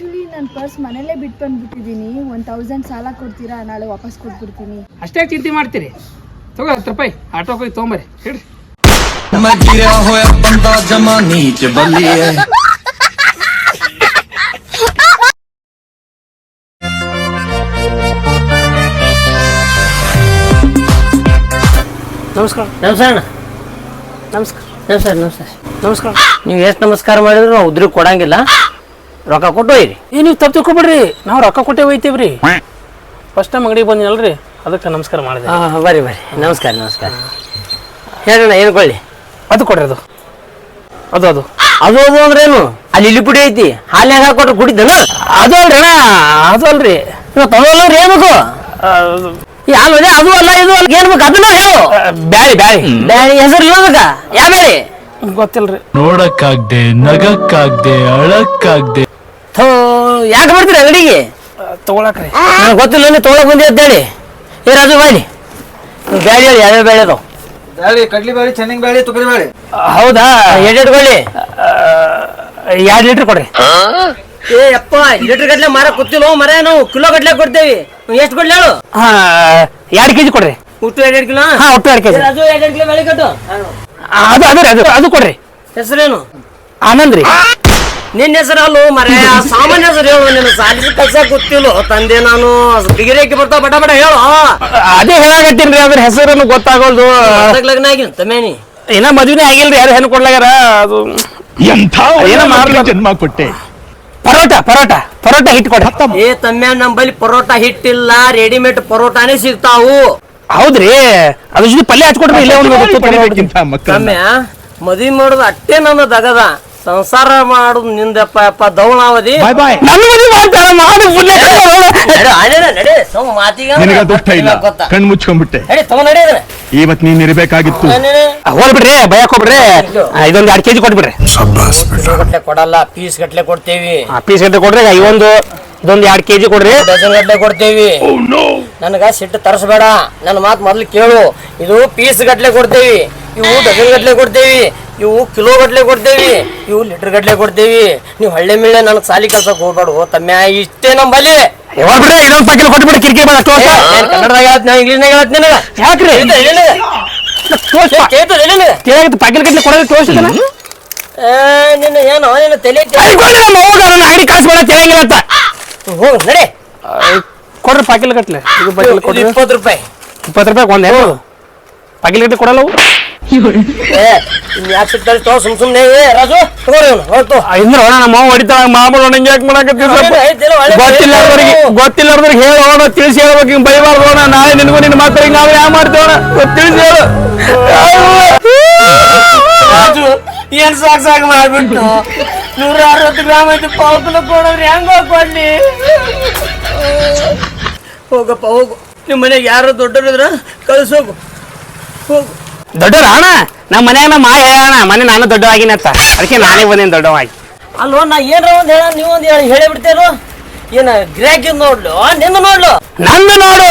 Actually ನಾನು purse ಮನೇಲೇ ಬಿಟ್ಟು ಬಂದ್ಬಿಟ್ಟಿದೀನಿ ಒನ್ ತೌಸಂಡ್ ಸಾಲ ಕೊಡ್ತೀರಾ? ನಾಳೆ ವಾಪಸ್ ಕೊಟ್ಬಿಡ್ತೀನಿ. ಅಷ್ಟೇ ಚಿಂತೆ ಮಾಡ್ತೀರಿ. ತಗೋ ಹತ್ತು ರೂಪಾಯಿ. ಆಟೋ ಹೋಗಿ ತೊಗೊಂಬರಿ ಹೇಳಿ ನಮಸ್ಕಾರ. ನಮಸ್ಕಾರ ನಮಸ್ಕಾರ. ನಮಸ್ಕಾರ ನಮಸ್ಕಾರ. ನಮಸ್ಕಾರ. ನೀವು ಎಷ್ಟು ನಮಸ್ಕಾರ ಮಾಡಿದ್ರು ನಾವು ಉದ್ರಿ ಕೊಡಂಗಿಲ್ಲ. ರೊಕ್ಕ ಕೊಟ್ಟು ಒಯ್ರಿ ಏ ನೀವು ತಪ್ಪು ತಿಳ್ಕೊಬೇಡ್ರಿ. ನಾವು ರೊಕ್ಕ ಕೊಟ್ಟೆ ರೀ ಫಸ್ಟ್ ಟೈಮ್ ಅಂಗಡಿಗೆ ಬಂದಿನಲ್ರಿ ಅದಕ್ಕೆ ನಮಸ್ಕಾರ ಮಾಡಿದೆ. ಹಾಂ ಬರ್ರಿ ಬರ್ರಿ. ನಮಸ್ಕಾರ ನಮಸ್ಕಾರ. ಹೇಳೋಣ ಏನು ಕೊಳ್ಳಿ ಅದು ಕೊಡ್ರಿ ಅದು. ಅದು ಅದು. ಅದು ಅದು ಅಂದ್ರೇನು? ಅಲ್ಲಿ ಇಲ್ಲಿ ಪುಡಿ ಐತಿ. ಹಾಲ್ಯಾಗ ಹಾಕೊಟ್ರೆ ಕುಡಿದನ ಅದು ಅಲ್ರಿ ಅಣ್ಣ ಅದು ಅಲ್ರಿ. ಆ, ಅದು- ಈ ಹಾಲು ಅದೇ ಅದು ಅಲ್ಲ ಇದು ಅಲ್ಲ ಏನ್ ಬೇಕು? ಅದನ್ನ ಹೇಳು. ಬ್ಯಾಳಿ ಬ್ಯಾಳಿ. ಬ್ಯಾಳಿ ಹೆಸರು ಇಲ್ಲ ಅದಕ್ಕ? ಯಾವ ಬ್ಯಾಳಿ? ಗೊತ್ತಿಲ್ರಿ. ನೋಡಕ್ಕಾಗ್ದೆ ನಗಕ್ಕಾಗ್ದೆ ಅಳಕ್ಕಾಗ್ದೆ. ಥೋ ಯಾಕೆ ಬರ್ತೀರಿ ಅಂಗಡಿಗೆ ತಗೊಳಕ್ರಿ. ನನಗೆ ಗೊತ್ತಿಲ್ಲ ನೀವು ತೊಗೊಳಕ್ ಬಂದಿ ಅಂತೇಳಿ ಏ ರಾಜು ಬಾಯ್ಲಿ ಬ್ಯಾಳಿ ಹೇಳಿ ಯಾವ್ಯಾವ ಬ್ಯಾಳಿ ಅದಾವ? ಬ್ಯಾಳಿ ಕಡ್ಲಿ ಬ್ಯಾಳಿ ಚೆನ್ನಂಗ್ ಬ್ಯಾಳಿ ತುಕರಿ ಬ್ಯಾಳಿ. ಹೌದಾ? ಎರಡು ಕೊಳ್ಳಿ ಎರಡು ಲೀಟ್ರ್ ಕೊಡ್ರಿ? ಏ ಅಪ್ಪ ಲೀಟ್ರ್ ಗಟ್ಲೆ ಮಾರ ಕೂತಿಲ್ಲ ಮರ ನಾವು ಕಿಲೋ ಗಟ್ಲೆ ಕೊಡ್ತೇವಿ. ಎಷ್ಟು ಕೊಡ್ಲಿ ಹೇಳು? ಹಾ ಎರಡು ಕೆಜಿ ಕೊಡ್ರಿ. ಹುಟ್ಟು ಎರಡೆರಡು ಕಿಲೋ? ಹಾ ಒಟ್ಟು ಎರಡು ಕೆಜಿ. ರಾಜು ಎರಡೆರಡು ಕಿಲೋ ಬೆಳೆ ಕಟ್ಟು. ಅದು ಅದು ಅದು ಅದು ಕೊಡ್ರಿ. ಹೆಸರೇನು? ಆನಂದ್ ರೀ ನಿನ್ನ ಹೆಸರು ಅಲ್ಲೋ ಮರ ಸಾಮಾನ್ಯ ಹೆಸರು ಹೇಳು ನಿನ್ನ ಸಾಲಿಗೆ ಕಲ್ಸ ಗೊತ್ತಿಲ್ಲ ತಂದೆ ನಾನು ಬಿಗಿರೇಕಿ ಬರ್ತಾ ಬರ್ತಾವ ಬಟ ಬಟ ಹೇಳು ಅದೇ ಹೇಳಾಗತ್ತೀನಿ ಅದ್ರ ಹೆಸರನ್ನು ಗೊತ್ತಾಗೋದು ಲಗ್ನ ಆಗಿಲ್ಲ ತಮೇನಿ ಏನ ಮದುವೆ ಆಗಿಲ್ರಿ ಯಾರು ಹೆಣ್ಣು ಕೊಡ್ಲಾಗ್ಯಾರ ಅದು. ಎಂತ ಏನ ಮಾಡ್ಲಿ. ಜನ್ಮ ಕೊಟ್ಟೆ? ಪರೋಟ ಪರೋಟ ಪರೋಟ ಹಿಟ್ ಕೊಡ. ಏ ತಮ್ಮ ನಂಬಲ್ಲಿ ಪರೋಟ ಹಿಟ್ಟಿಲ್ಲ ರೆಡಿಮೇಡ್ ಪರೋಟಾನೇ ಸಿಗ್ತಾವು. ಹೌದ್ರಿ ಅದ್ರ ಜೊತೆ ಪಲ್ಯ ಹಚ್ಕೊಡ್ರಿ ಇಲ್ಲೇ ಒಂದು ಮದ್ವಿ ಮಾಡೋದು ಅಟ್ಟೆ ನನ್ನ ದಗದ. ಸಂಸಾರ ಮಾಡು ನಿಂದಪ್ಪ ಅಪ್ಪ ದೌಣಾವಧಿ. ಬಾಯ್ ಬಾಯ್. ನಿನಗ ದುಷ್ಟ ಇಲ್ಲ. ಗೊತ್ತಾ? ಕಣ್ ಮುಚ್ಕೊಂಡ್ಬಿಟ್ಟೆ. ಇವತ್ ನೀನ್ ಇರ್ಬೇಕಾಗಿತ್ತು. ಹೋಗ್ಬಿಡ್ರಿ ಭಯಕ್ ಹೋಗ್ಬಿಡ್ರಿ. ಇದೊಂದು ಎರಡು ಕೆಜಿ ಕೊಟ್ಬಿಡ್ರಿ. ಗಟ್ಲೆ ಕೊಡಲ್ಲ ಪೀಸ್ ಗಟ್ಲೆ ಕೊಡ್ತೇವಿ. ಪೀಸ್ ಗಟ್ಟಲೆ ಕೊಡ್ರಿ ಈಗ ಇವೊಂದು ಇದೊಂದು ಎರಡು ಕೆಜಿ ಕೊಡ್ರಿ. ಡಜನ್ ಗಟ್ಲೆ ಕೊಡ್ತೇವಿ. ನನಗ ಸಿಟ್ಟು ತರಿಸ್ಬೇಡ. ನನ್ನ ಮಾತು ಮೊದ್ಲು ಕೇಳು. ಇದು ಪೀಸ್ ಗಟ್ಲೆ ಕೊಡ್ತೇವಿ. ಇವು ಡಜನ್ ಗಟ್ಲೆ ಕೊಡ್ತೇವಿ ಇವು ಕಿಲೋ ಗಟ್ಲೆ ಕೊಡ್ತೇವಿ ಇವು ಲೀಟರ್ ಗಟ್ಲೆ ಕೊಡ್ತೇವಿ. ನೀವು ಹಳ್ಳಿ ಮೇಲೆ ನನಗೆ ಸಾಲಿ ಕೆಲ್ಸಕ್ಕೆ ಹೋಗ್ಬಾರ್ದು ತಮ್ಮ ಇಷ್ಟೇ ನಮ್ಮಲ್ಲಿ ಹೋಗ್ಬಿಡ್ರಿ ಇದೊಂದು ಪಾಕಿಲ್ ಬೇಡ ಕನ್ನಡದಾಗ ಹೇಳ್ತ ನಾ ಇಂಗ್ಲೀಷ್ನಾಗ ಹೇಳ್ತ ನಿನಗ? ಯಾಕ್ರಿ. ಕೇಳ್ತದೆ ಕೇಳಾಗಿತ್ತು ಪಾಕಿಲ್ ಗಟ್ಲೆ ಕೊಡೋದು ತೋರಿಸಿದನ? ನಿನ್ನ ಏನು ನಿನ್ನ ತಲೆ ನಮ್ಮ ಅವ್ಗ ನನ್ನ ಅಂಗಡಿ ಕಾಸು ಬೇಡ ಕೇಳಂಗಿಲ್ಲ ಅಂತ. ಹೋಗ್ ನಡೆ. ಕೊಡ್ರಿ ಪಾಕಿಲ್ ಗಟ್ಲೆ. ಇದು ಪಾಕಿಲ್ ಕೊಡ್ರಿ. ಇಪ್ಪತ್ತು ರೂಪಾಯಿ. ಇಪ್ಪತ್ತು ರೂಪಾಯಿ ಒಂದ್ ಏನು ಕೊಡಲ್ಲವು ಸುಮ್ ಸುಮ್ನೆ ಏ ರಾಜು ತಗೋರಿ ಅವ್ನು ಹೊರತು. ಆ, ಇಂದ್ರ ಅಣ್ಣ ನಮ್ಮ ಅವ್ವ ಹೊಡಿತಾಳ ಮಾಮೂಲು ನಂಗೆ ಯಾಕೆ ಗೊತ್ತಿಲ್ಲಾರ್ದವ್ರಿಗೆ ಗೊತ್ತಿಲ್ಲಾರ್ದವ್ರಿಗೆ ಹೇಳೋಣ ತಿಳಿಸಿ ಹೇಳ್ಬೇಕು ಹಿಂಗ್ ಬೈಬಾರ್ದು ಅಣ್ಣ ನಾಳೆ ನಿನಗೂ ನಿನ್ನ ಮಾತಾಡಿ ನಾವು ಯಾವ ಮಾಡ್ತೇವಣ ತಿಳಿಸಿ ಹೇಳು. ರಾಜು ಏನ್ ಸಾಕ್ ಸಾಕ್ ಮಾಡ್ಬಿಟ್ಟು? ನೂರ ಅರವತ್ತು ಗ್ರಾಮ್ ಐತಿ ಹೆಂಗ ಕೊಡ್ಲಿ ಹೋಗಪ್ಪ ಹೋಗು. ನಿಮ್ಮ ಮನೆಗೆ ಯಾರು ದೊಡ್ಡರಿದ್ರ ಕಳ್ಸೋಗು. ಹೋಗು ದೊಡ್ಡರ ಅಣ್ಣ ನಮ್ಮ ಮನ್ಯಾಗ ನಮ್ಮ ಮಾಯ ಹೇಳಣ ಮನೆ ನಾನು ದೊಡ್ಡವಾಗಿನ ಅಂತ. ಅದಕ್ಕೆ ನಾನೇ ಬಂದೇನು ದೊಡ್ಡವಾಗಿ. ಅಲ್ಲೋ ನಾ ಏನ್ರ ಒಂದ್ ಹೇಳ ನೀವು ಒಂದ್ ಹೇಳಿ ಬಿಡ್ತೇನೋ? ಏನ ಗಿರಾಕಿ ನೋಡ್ಲು ನಿನ್ನ ನೋಡ್ಲು? ನಂದು ನೋಡು.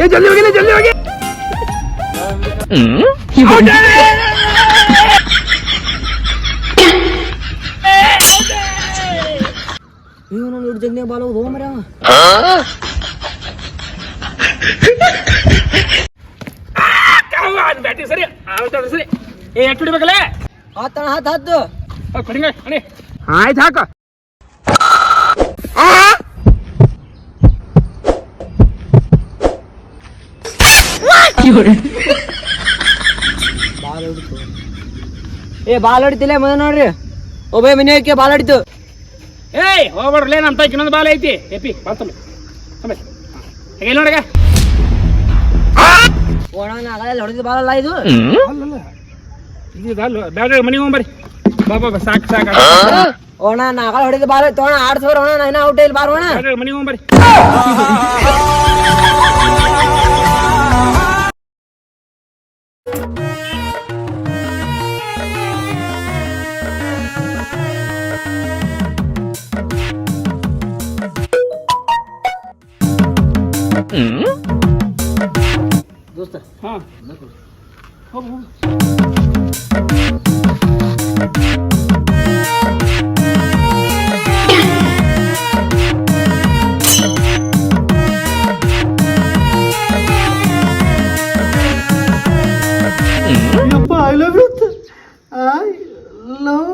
ಏ ಜಲ್ದಿ ಹೋಗಿಲ್ಲ ಜಲ್ದಿ ಹೋಗಿ ಬ್ಯಾಟಿ ಸರಿ ಆಯ್ತು ಸರಿ ಏ ಎಷ್ಟು ಹಿಡಿಬೇಕಲ್ಲ ಹತ್ತಣ ಹತ್ತು ಹತ್ತು ಕಡಿಮೆ ಕಡಿ ಆಯ್ತು ಹಾಕ ಏ ಬಾಲ್ ಹೊಡಿತಿಲ್ಲ ಮನೆ ನೋಡ್ರಿ. ಒಬ್ಬ ಮನೆ ಹಾಕಿ ಬಾಲ್ ಹೊಡಿತು. ಏಯ್ ಹೋಗ್ಬಾರ್ಲೆ ನಮ್ಮ ತಾಯಿ ಇನ್ನೊಂದು ಬಾಲ್ ಐತಿ. ಎಪಿ ಬಾಲ್ ತಮ್ಮ ತಮ್ಮ ಹೇಗೆ ನೋಡಗ ಒಣ ನಾಗಲ್ಲಿ ಹೊಡೆದ ಬಾಲ್ ಅಲ್ಲ ಇದು? ಇದು ಅಲ್ಲ ಬ್ಯಾಡ ಮನೆಗೆ ಹೋಗ್ಬರ್ರಿ. ಬಾ ಬಾ ಬಾ ಸಾಕು ಸಾಕು. ಒಣ ನಾಗಲ್ ಹೊಡೆದ ಬಾಲ ತೋಣ ಆಡ್ಸೋರ್ ಒಣ ನಾನು ಔಟ್ ಇಲ್ಲಿ ಬಾರ್ ಒಣ ಬ್ಯಾಡ ಮನೆಗೆ ಹೋಗ್ಬರ್ರಿ. ದೋಸ್ತ. ಹಾ. ಯಪ್ಪ I love you I love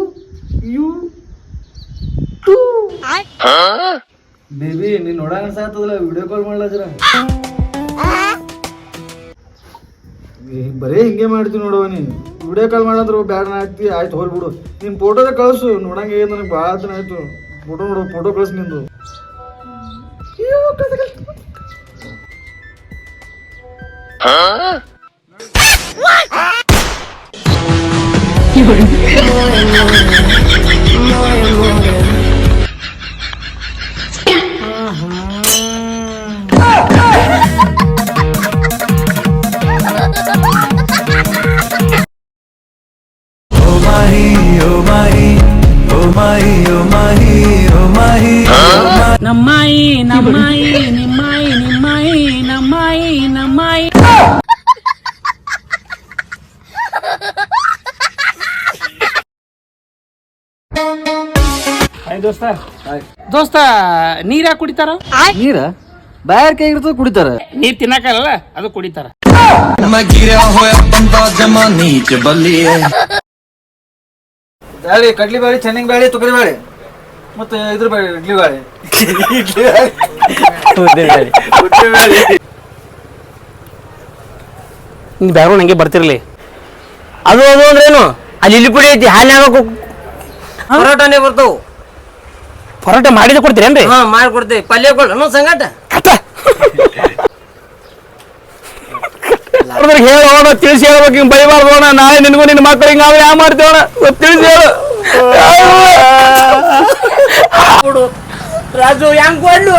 you too baby ನೀನ್ ನೋಡಂಗ ಸಾಯ್ತದಲ್ಲ ವಿಡಿಯೋ ಕಾಲ್ ಮಾಡ್ಲಾ ಜರ? ಏ, ಬರೇ ಹಿಂಗೆ ಮಾಡ್ತೀವಿ ನೋಡುವ ನೀನು. ವಿಡಿಯೋ ಕಾಲ್ ಮಾಡಂದ್ರೆ ಬ್ಯಾಡ ಹಾಕ್ತಿ, ಆಯ್ತು ಹೋಗ್ಬಿಡು ನಿನ್ ಫೋಟೋದ ಕಳಿಸು, ನೋಡಂಗೆ ನನಗೆ ಭಾಳ ದಿನ ಆಯ್ತು. ಫೋಟೋ ನೋಡು ಫೋಟೋ ಕಳಿಸ್ ನಿಂದು. ದೋಸ್ತ. ದೋಸ್ತ ನೀರ ಕುಡಿತಾರ? ನೀರ? ಬಾಯರ್ ಕೈ ಇರ್ತದ ಕುಡಿತಾರ. ನೀರ್ ತಿನ್ನಕಲ್ಲ ಅದು ಕುಡಿತಾರ. ಬ್ಯಾಳಿ ಕಡ್ಲಿ ಬ್ಯಾಳಿ ಚೆನ್ನಾಗಿ ಬ್ಯಾಳಿ ತುಕರಿ ಬ್ಯಾಳಿ ಮತ್ತೆ ಇದ್ರ ಬ್ಯಾಳಿ ಇಡ್ಲಿ ಬ್ಯಾಳಿ ನೀ ಬ್ಯಾರು ಹಂಗೆ ಬರ್ತಿರ್ಲಿ. ಅದು ಅದು ಅಂದ್ರೇನು ಅಲ್ಲಿ ಇಲ್ಲಿ ಕುಡಿ ಐತಿ ಹಾಲಿನಾಗ ಪರೋಟಾನೇ ಬರ್ತಾವು. ಪರೋಟ ಮಾಡಿದ ಕೊಡ್ತೀರೇನ್ರಿ? ಹಾ ಕೊಡ್ತೀವಿ. ಪಲ್ಯ ಕೊಡ್ ಅನ್ನೋ ಸಂಗಟ ಹೇಳೋಣ ತಿಳಿಸಿ ಹೇಳ್ಬೇಕು ಹಿಂಗ್ ಬೈಬಾರ್ದು ಅಣ್ಣ. ನಾಳೆ ನಿನಗೂ ನಿನ್ನ ಮಕ್ಕಳು ಹಿಂಗ ಯಾವ ಮಾಡ್ತೇವಣ ತಿಳಿಸಿ ಹೇಳು. ರಾಜು ಹೆಂಗ್ ಕೊಡ್ಲು?